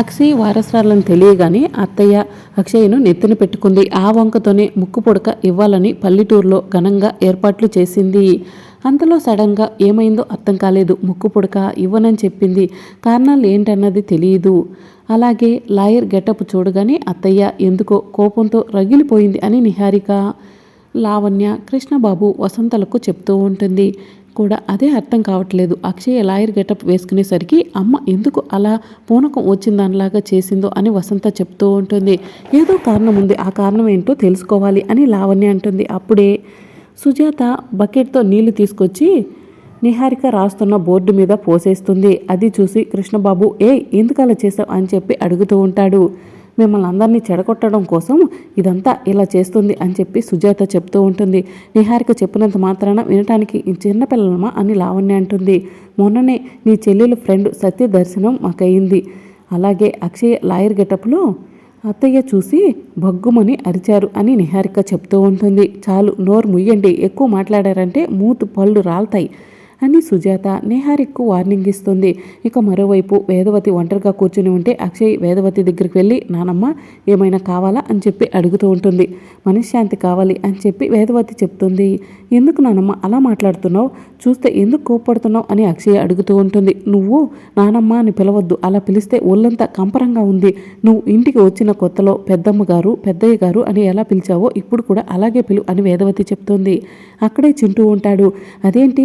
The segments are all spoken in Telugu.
అక్షయ్ వారసురాలను తెలియగానే అత్తయ్య అక్షయ్ను నెత్తిన పెట్టుకుంది. ఆ వంకతోనే ముక్కు పొడక ఇవ్వాలని పల్లెటూరులో ఘనంగా ఏర్పాట్లు చేసింది. అంతలో సడన్గా ఏమైందో అర్థం కాలేదు. ముక్కు పొడక ఇవ్వనని చెప్పింది. కారణాలు ఏంటన్నది తెలియదు అలాగే లాయర్ గెటప్ చూడగానే అత్తయ్య ఎందుకో కోపంతో రగిలిపోయింది అని నిహారిక. లావణ్య కృష్ణబాబు వసంతలకు చెప్తూ ఉంటుంది. కూడా అదే అర్థం కావట్లేదు. అక్షయ్ లాయర్ గెటప్ వేసుకునేసరికి అమ్మ ఎందుకు అలా పూనకం వచ్చిందానిలాగా చేసిందో అని వసంత చెప్తూ ఉంటుంది. ఏదో కారణం ఉంది. ఆ కారణం ఏంటో తెలుసుకోవాలి అని లావణ్య అంటుంది. అప్పుడే సుజాత బకెట్తో నీళ్ళు తీసుకొచ్చి నిహారిక రాస్తున్న బోర్డు మీద పోసేస్తుంది. అది చూసి కృష్ణబాబు ఏ ఎందుకలా చేసావు అని చెప్పి అడుగుతూ ఉంటాడు. మిమ్మల్ని అందరినీ చెడగొట్టడం కోసం ఇదంతా ఇలా చేస్తుంది అని చెప్పి సుజాత చెప్తూ ఉంటుంది. నిహారిక చెప్పినంత మాత్రాన వినటానికి చిన్నపిల్లలమా అని లావణ్య అంటుంది. మొన్ననే నీ చెల్లెలు ఫ్రెండ్ సత్య దర్శనం మాకయింది. అలాగే అక్షయ్ లాయర్ గెటప్లో అత్తయ్య చూసి భగ్గుమని అరిచారు అని నిహారిక చెప్తూ ఉంటుంది. చాలు నోరు ముయ్యండి. ఎక్కువ మాట్లాడారంటే మూతు పళ్ళు రాలుతాయి. అని సుజాత నేహారిక్కు వార్నింగ్ ఇస్తుంది. ఇక మరోవైపు వేదవతి ఒంటరిగా కూర్చుని ఉంటే అక్షయ్ వేదవతి దగ్గరికి వెళ్ళి నానమ్మ ఏమైనా కావాలా? అని చెప్పి అడుగుతూ ఉంటుంది. మనశ్శాంతి కావాలి అని చెప్పి వేదవతి చెప్తుంది. ఎందుకు నానమ్మ అలా మాట్లాడుతున్నావు? చూస్తే ఎందుకు కోప్పడుతున్నావు? అని అక్షయ్ అడుగుతూ ఉంటుంది. నువ్వు నానమ్మ అని పిలవద్దు. అలా పిలిస్తే ఒళ్ళంతా కంపరంగా ఉంది. నువ్వు ఇంటికి వచ్చిన కొత్తలో పెద్దమ్మ గారు పెద్దయ్య గారు అని ఎలా పిలిచావో ఇప్పుడు కూడా అలాగే పిలు అని వేదవతి చెప్తుంది. అక్కడే చింటూ ఉంటాడు. అదేంటి?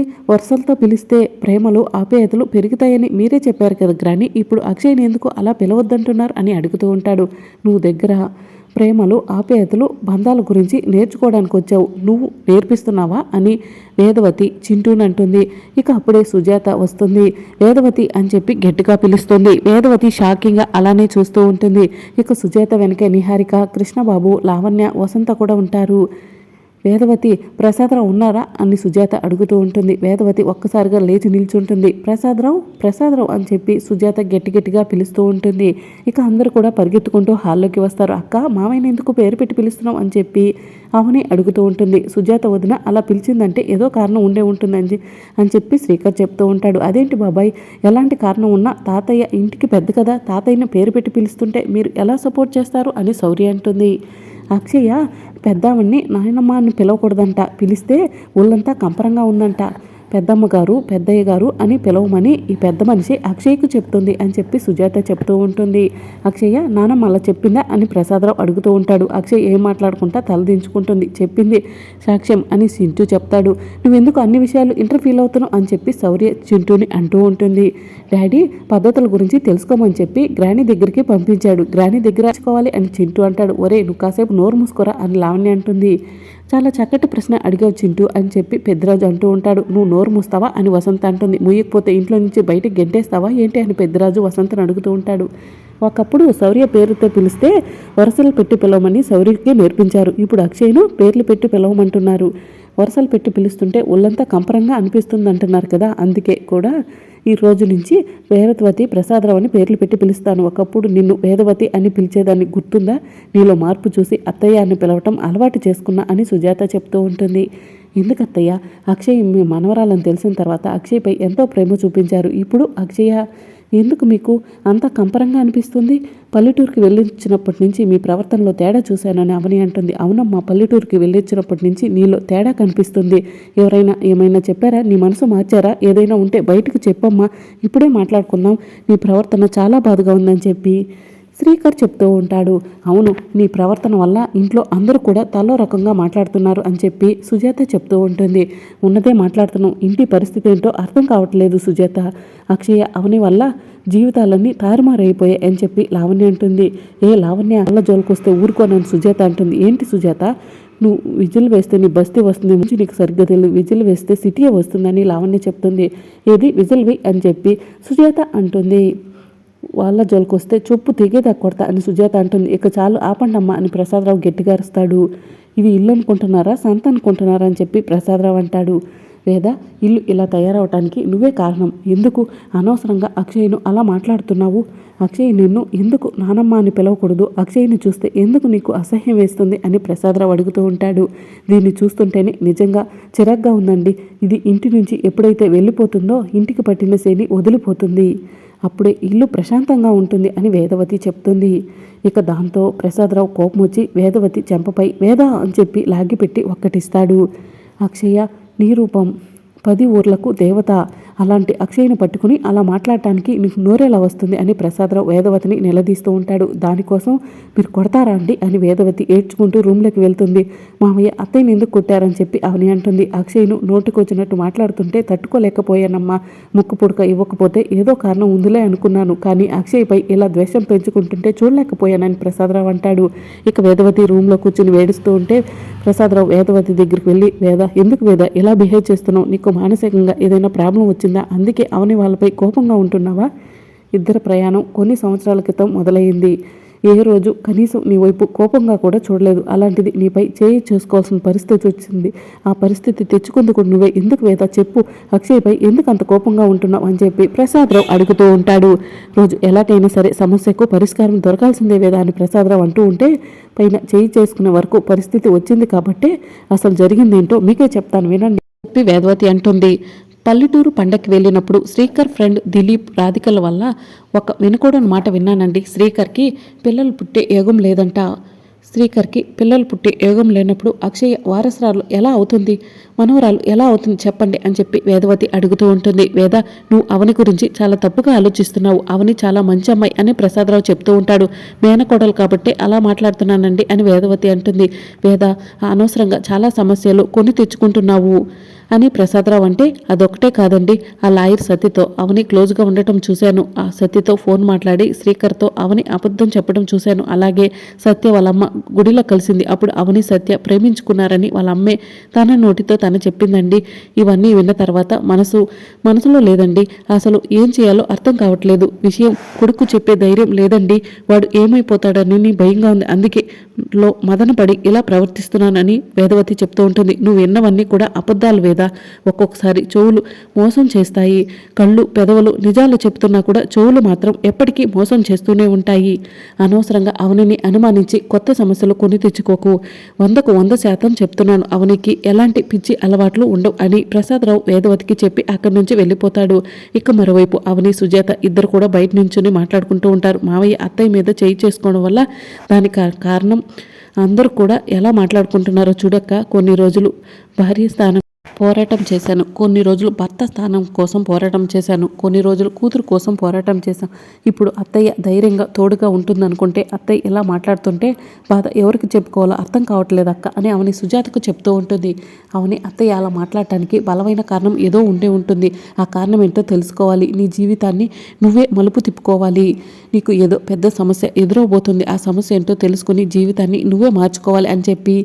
వరుసలతో పిలిస్తే ప్రేమలు ఆప్యాయతలు పెరుగుతాయని మీరే చెప్పారు కదా గ్రాని. ఇప్పుడు అక్షయ్ని ఎందుకు అలా పిలవద్దంటున్నారు అని అడుగుతూ ఉంటాడు. నువ్వు దగ్గర ప్రేమలు ఆప్యాయతలు బంధాల గురించి నేర్చుకోవడానికి వచ్చావు. నువ్వు నేర్పిస్తున్నావా అని వేదవతి చింటూనంటుంది. ఇక అప్పుడే సుజాత వస్తుంది. వేదవతి అని చెప్పి గట్టిగా పిలుస్తుంది. వేదవతి షాకింగ్గా అలానే చూస్తూ ఉంటుంది. ఇక సుజాత వెనకే నిహారిక కృష్ణబాబు లావణ్య వసంత కూడా ఉంటారు. వేదవతి ప్రసాదరావు ఉన్నారా? అని సుజాత అడుగుతూ ఉంటుంది. వేదవతి ఒక్కసారిగా లేచి నిల్చుంటుంది. ప్రసాదరావు ప్రసాదరావు అని చెప్పి సుజాత గట్టి గట్టిగా పిలుస్తూ ఉంటుంది. ఇక అందరూ కూడా పరిగెత్తుకుంటూ హాల్లోకి వస్తారు. అక్క మామయ్యని ఎందుకు పేరు పెట్టి పిలుస్తున్నావు? అని చెప్పి అవని అడుగుతూ ఉంటుంది. సుజాత వదిన అలా పిలిచిందంటే ఏదో కారణం ఉండే ఉంటుందని అని చెప్పి శ్రీకర్ చెప్తూ ఉంటాడు. అదేంటి బాబాయ్? ఎలాంటి కారణం ఉన్నా తాతయ్య ఇంటికి పెద్ద కదా తాతయ్యని పేరు పెట్టి పిలుస్తుంటే మీరు ఎలా సపోర్ట్ చేస్తారు? అని శౌర్య అంటుంది. అక్షయ్య పెద్దామని నాయనమ్మ అని పిలవకూడదంట. పిలిస్తే ఒళ్ళంతా కంపరంగా ఉందంట. పెద్దమ్మ గారు పెద్దయ్య గారు అని పిలవమని ఈ పెద్ద మనిషి అక్షయ్కు చెప్తుంది అని చెప్పి సుజాత చెప్తూ ఉంటుంది. అక్షయ్య నానమ్మ అలా చెప్పిందా? అని ప్రసాదరావు అడుగుతూ ఉంటాడు. అక్షయ్ ఏం మాట్లాడుకుంటా తలదించుకుంటుంది చెప్పింది సాక్ష్యం అని చింటూ చెప్తాడు. నువ్వెందుకు అన్ని విషయాలు ఇంటర్ ఫీల్ అవుతున్నావు? అని చెప్పి శౌర్య చింటూని అంటూ ఉంటుంది. డాడీ పద్ధతుల గురించి తెలుసుకోమని చెప్పి గ్రాని దగ్గరికి పంపించాడు. గ్రాని దగ్గర తెచ్చుకోవాలి అని చింటూ అంటాడు. ఒరే నువ్వు కాసేపు నోరు మూసుకోరా అని లావణ్య అంటుంది. చాలా చక్కటి ప్రశ్న అడిగావు చింటూ అని చెప్పి పెద్దరాజు అంటూ ఉంటాడు. నువ్వు నోరు మూస్తావా? అని వసంత అంటుంది. ముయ్యకపోతే ఇంట్లో నుంచి బయటకు గెంటేస్తావా ఏంటి? అని పెద్దరాజు వసంతను అడుగుతూ ఉంటాడు. ఒకప్పుడు శౌర్య పేరుతో పిలిస్తే వరుసలు పెట్టి పిలవమని శౌర్యకి నేర్పించారు. ఇప్పుడు అక్షయ్ను పేర్లు పెట్టి పిలవమంటున్నారు. వరుసలు పెట్టి పిలుస్తుంటే ఒళ్ళంతా కంపరంగా అనిపిస్తుంది అంటున్నారు కదా అందుకే కూడా ఈ రోజు నుంచి వేదవతి ప్రసాదరావు అని పేర్లు పెట్టి పిలుస్తాను. ఒకప్పుడు నిన్ను వేదవతి అని పిలిచేదాన్ని గుర్తుందా? నీలో మార్పు చూసి అత్తయ్య అని పిలవటం అలవాటు చేసుకున్నా అని సుజాత చెప్తూ ఉంటుంది. ఎందుకత్తయ్య? అక్షయ్ మీ మనవరాలని తెలిసిన తర్వాత అక్షయ్పై ఎంతో ప్రేమ చూపించారు. ఇప్పుడు అక్షయ ఎందుకు మీకు అంత కంపరంగా అనిపిస్తుంది? పల్లెటూరుకి వెళ్ళించినప్పటి నుంచి మీ ప్రవర్తనలో తేడా చూశానని అవని అంటుంది. అవునమ్మా పల్లెటూరుకి వెళ్ళించినప్పటి నుంచి నీలో తేడా కనిపిస్తుంది. ఎవరైనా ఏమైనా చెప్పారా? నీ మనసు మార్చారా? ఏదైనా ఉంటే బయటకు చెప్పమ్మా. ఇప్పుడే మాట్లాడుకుందాం. నీ ప్రవర్తన చాలా బాధగా ఉందని చెప్పి శ్రీకర్ చెప్తూ ఉంటాడు అవును నీ ప్రవర్తన వల్ల ఇంట్లో అందరూ కూడా తలో రకంగా మాట్లాడుతున్నారు అని చెప్పి సుజాత చెప్తూ ఉంటుంది. ఉన్నదే మాట్లాడుతున్నాం ఇంటి పరిస్థితి ఏంటో అర్థం కావట్లేదు సుజాత. అక్షయ అవని వల్ల జీవితాలన్నీ తారుమారైపోయాయి అని చెప్పి లావణ్య అంటుంది. ఏ లావణ్య అల్ల జోలికొస్తే ఊరుకోనని సుజాత అంటుంది. ఏంటి సుజాత? నువ్వు విజిల్ వేస్తే నీ బస్తీ వస్తుంది నుంచి నీకు సరిగ్గా తెలియదు విజిల్ వేస్తే సిటీయే వస్తుందని లావణ్య చెప్తుంది. ఏది? విజిల్ వి అని చెప్పి సుజాత అంటుంది. వాళ్ళ జోలికొస్తే చొప్పు తెగేదా కొడతా అని సుజాత అంటుంది. ఇక చాలు ఆపండమ్మా అని ప్రసాదరావు గట్టిగా అరుస్తాడు. ఇది ఇల్లు అనుకుంటున్నారా? సంత అనుకుంటున్నారా? అని చెప్పి ప్రసాదరావు అంటాడు. లేదా ఇల్లు ఇలా తయారవటానికి నువ్వే కారణం. ఎందుకు? అనవసరంగా అక్షయ్ను అలా మాట్లాడుతున్నావు. అక్షయ్ నిన్ను ఎందుకు నానమ్మ అని పిలవకూడదు? అక్షయ్ని చూస్తే ఎందుకు నీకు అసహ్యం వేస్తుంది? అని ప్రసాదరావు అడుగుతూ ఉంటాడు. దీన్ని చూస్తుంటేనే నిజంగా చిరాగ్గా ఉందండి. ఇది ఇంటి నుంచి ఎప్పుడైతే వెళ్ళిపోతుందో ఇంటికి పట్టిన శని వదిలిపోతుంది. అప్పుడే ఇల్లు ప్రశాంతంగా ఉంటుంది అని వేదవతి చెప్తుంది. ఇక దాంతో ప్రసాదరావు కోపం వచ్చి వేదవతి చెంపపై వేద అని చెప్పి లాగిపెట్టి ఒక్కటిస్తాడు. అక్షయ నీ రూపం. పది ఊర్లకు దేవత. అలాంటి అక్షయ్ని పట్టుకుని అలా మాట్లాడటానికి నీకు నోరేలా వస్తుంది అని ప్రసాదరావు వేదవతిని నిలదీస్తూ ఉంటాడు. దానికోసం మీరు కొడతారా అండి అని వేదవతి ఏడ్చుకుంటూ రూమ్లోకి వెళ్తుంది. మామయ్య అత్తయ్యని ఎందుకు కొట్టారని చెప్పి అవని అంటుంది. అక్షయ్ను నోటుకొచ్చినట్టు మాట్లాడుతుంటే తట్టుకోలేకపోయానమ్మా. ముక్కు పుడక ఇవ్వకపోతే ఏదో కారణం ఉందిలే అనుకున్నాను. కానీ అక్షయ్పై ఇలా ద్వేషం పెంచుకుంటుంటే చూడలేకపోయానని ప్రసాదరావు అంటాడు. ఇక వేదవతి రూమ్లో కూర్చుని వేడుస్తూ ఉంటే ప్రసాదరావు వేదవతి దగ్గరికి వెళ్ళి వేద ఎందుకు వేద? ఇలా బిహేవ్ చేస్తున్నావు? నీకు మానసికంగా ఏదైనా ప్రాబ్లం వచ్చిందా అందుకే అవని వాళ్ళపై కోపంగా ఉంటున్నావా? ఇద్దరు ప్రయాణం కొన్ని సంవత్సరాల క్రితం మొదలైంది. ఏ రోజు కనీసం నీ వైపు కోపంగా కూడా చూడలేదు. అలాంటిది నీపై చేయి చేసుకోవాల్సిన పరిస్థితి వచ్చింది. ఆ పరిస్థితి తెచ్చుకుందుకు నువ్వే ఎందుకు వేదా? చెప్పు. అక్షయ్పై ఎందుకు అంత కోపంగా ఉంటున్నావు? అని చెప్పి ప్రసాదరావు అడుగుతూ ఉంటాడు. రోజు ఎలాగైనా సరే సమస్యకు పరిష్కారం దొరకాల్సిందే వేదా అని ప్రసాదరావు అంటూ ఉంటే పైన చేయి చేసుకునే వరకు పరిస్థితి వచ్చింది కాబట్టి అసలు జరిగిందేంటో మీకే చెప్తాను. వినండి. చెప్పి వేదవతి అంటుంది. పల్లెటూరు పండక్కి వెళ్ళినప్పుడు శ్రీకర్ ఫ్రెండ్ దిలీప్ రాధికల వల్ల ఒక వినకూడని మాట విన్నానండి. శ్రీకర్కి పిల్లలు పుట్టే యోగం లేదంట. శ్రీకర్కి పిల్లలు పుట్టే యోగం లేనప్పుడు అక్షయ వారసురాలు ఎలా అవుతుంది? మనవరాలు ఎలా అవుతుంది చెప్పండి అని చెప్పి వేదవతి అడుగుతూ ఉంటుంది. వేద నువ్వు అవని గురించి చాలా తప్పుగా ఆలోచిస్తున్నావు. అవని చాలా మంచి అమ్మాయి అని ప్రసాదరావు చెప్తూ ఉంటాడు. మేనకోడలు కాబట్టి అలా మాట్లాడుతున్నానండి అని వేదవతి అంటుంది. వేద అనవసరంగా చాలా సమస్యలు కొని తెచ్చుకుంటున్నావు. అని ప్రసాదరావు అంటే అదొకటే కాదండి. ఆ లాయర్ సత్యతో అవని క్లోజ్గా ఉండటం చూశాను. ఆ సత్యతో ఫోన్ మాట్లాడి శ్రీకర్తో అవని అబద్ధం చెప్పడం చూశాను. అలాగే సత్య వాళ్ళమ్మ గుడిలో కలిసింది. అప్పుడు అవని సత్య ప్రేమించుకున్నారని వాళ్ళ అమ్మే తన నోటితో తను చెప్పిందండి. ఇవన్నీ విన్న తర్వాత మనసు మనసులో లేదండి. అసలు ఏం చేయాలో అర్థం కావట్లేదు. విషయం కొడుకు చెప్పే ధైర్యం లేదండి. వాడు ఏమైపోతాడని భయంగా ఉంది. అందుకే లో మదనపడి ఇలా ప్రవర్తిస్తున్నానని వేదవతి చెప్తూ ఉంటుంది. నువ్వు విన్నవన్నీ కూడా అబద్ధాలు లేదా ఒక్కొక్కసారి చెవులు మోసం చేస్తాయి. కళ్ళు పెదవులు నిజాలు చెప్తున్నా కూడా చెవులు మాత్రం ఎప్పటికీ మోసం చేస్తూనే ఉంటాయి. అనవసరంగా అవనిని అనుమానించి కొత్త సమస్యలు కొని తెచ్చుకోకు. వందకు వంద శాతం చెప్తున్నాను అవనికి ఎలాంటి పిచ్చి అలవాట్లు ఉండవు అని ప్రసాదరావు వేదవతికి చెప్పి అక్కడి నుంచి వెళ్ళిపోతాడు. ఇక మరోవైపు అవని సుజాత ఇద్దరు కూడా బయట నుంచుని మాట్లాడుకుంటూ ఉంటారు. మావయ్య అత్తయ్య మీద చేయి చేసుకోవడం వల్ల దానికి కారణం అందరూ కూడా ఎలా మాట్లాడుకుంటున్నారో చూడక్క. కొన్ని రోజులు భార్య స్థానం పోరాటం చేశాను. కొన్ని రోజులు భర్త స్థానం కోసం పోరాటం చేశాను. కొన్ని రోజులు కూతురు కోసం పోరాటం చేశాను. ఇప్పుడు అత్తయ్య ధైర్యంగా తోడుగా ఉంటుందనుకుంటే అత్తయ్య ఇలా మాట్లాడుతుంటే బాధ ఎవరికి చెప్పుకోవాలో అర్థం కావట్లేదు అక్క అని అవని సుజాతకు చెప్తూ ఉంటుంది. అవని అత్తయ్య అలా మాట్లాడటానికి బలమైన కారణం ఏదో ఉండే ఉంటుంది. ఆ కారణం ఏంటో తెలుసుకోవాలి. నీ జీవితాన్ని నువ్వే మలుపు తిప్పుకోవాలి. నీకు ఏదో పెద్ద సమస్య ఎదురవబోతుంది. ఆ సమస్య ఏంటో తెలుసుకుని జీవితాన్ని నువ్వే మార్చుకోవాలి అని చెప్పి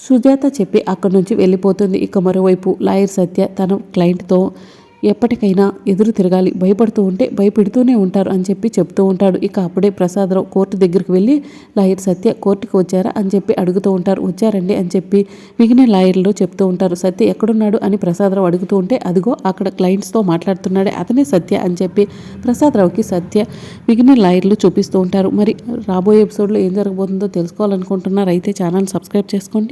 సుజాత చెప్పి అక్కడి నుంచి వెళ్ళిపోతుంది. ఇక మరోవైపు లాయర్ సత్య తన క్లయింట్తో ఎప్పటికైనా ఎదురు తిరగాలి. భయపడుతూ ఉంటే భయపెడుతూనే ఉంటారు అని చెప్పి చెప్తూ ఉంటాడు. ఇక అప్పుడే ప్రసాదరావు కోర్టు దగ్గరికి వెళ్ళి లాయర్ సత్య కోర్టుకి వచ్చారా అని చెప్పి అడుగుతూ ఉంటారు. వచ్చారండి అని చెప్పి మిగిలిన లాయర్లు చెప్తూ ఉంటారు. సత్య ఎక్కడున్నాడు అని ప్రసాదరావు అడుగుతూ ఉంటే అదిగో అక్కడ క్లయింట్స్తో మాట్లాడుతున్నాడే అతనే సత్య అని చెప్పి ప్రసాదరావుకి సత్య మిగిలిన లాయర్లు చూపిస్తూ ఉంటారు. మరి రాబోయే ఎపిసోడ్లో ఏం జరగబోతుందో తెలుసుకోవాలనుకుంటున్నారు? అయితే ఛానల్ సబ్స్క్రైబ్ చేసుకోండి.